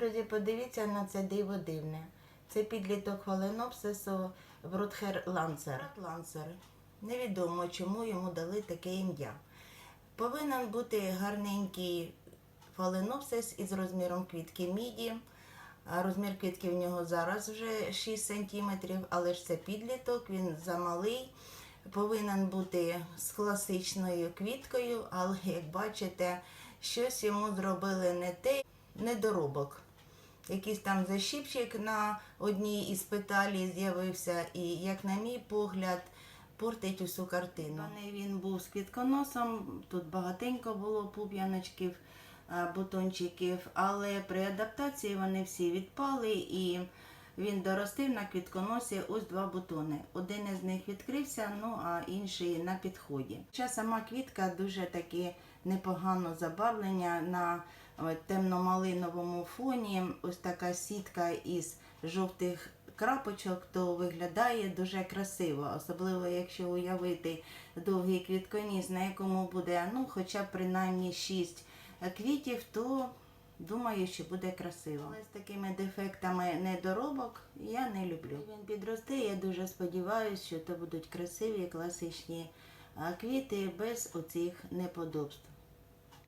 Друзі, подивіться на це диво дивне. Це підліток фаленопсису Брудхер Лансер. Лансер. Невідомо, чому йому дали таке ім'я. Повинен бути гарненький фаленопсис із розміром квітки міді. Розмір квітки в нього зараз вже 6 см, але ж це підліток, він замалий. Повинен бути з класичною квіткою, але як бачите, щось йому зробили не те, недоробок. Якийсь там защіпчик на одній із петалій з'явився, і, як на мій погляд, портить усю картину. Він був з квітконосом, тут багатенько було пуп'яночків, е, бутончиків, але при адаптації вони всі відпали і він доростив на квітконосі ось два бутони. Один із них відкрився, ну а інший на підході. Хоча сама квітка дуже таки непогано забавлення на е, темно-малиновому фоні. Ось така сітка із жовтих крапочок, то виглядає дуже красиво, особливо якщо уявити довгий квітконіс, на якому буде ну, хоча б принаймні 6 квітів, то думаю, що буде красиво. Але з такими дефектами недоробок я не люблю. Він підросте, я дуже сподіваюся, що то будуть красиві класичні квіти без оцих неподобств.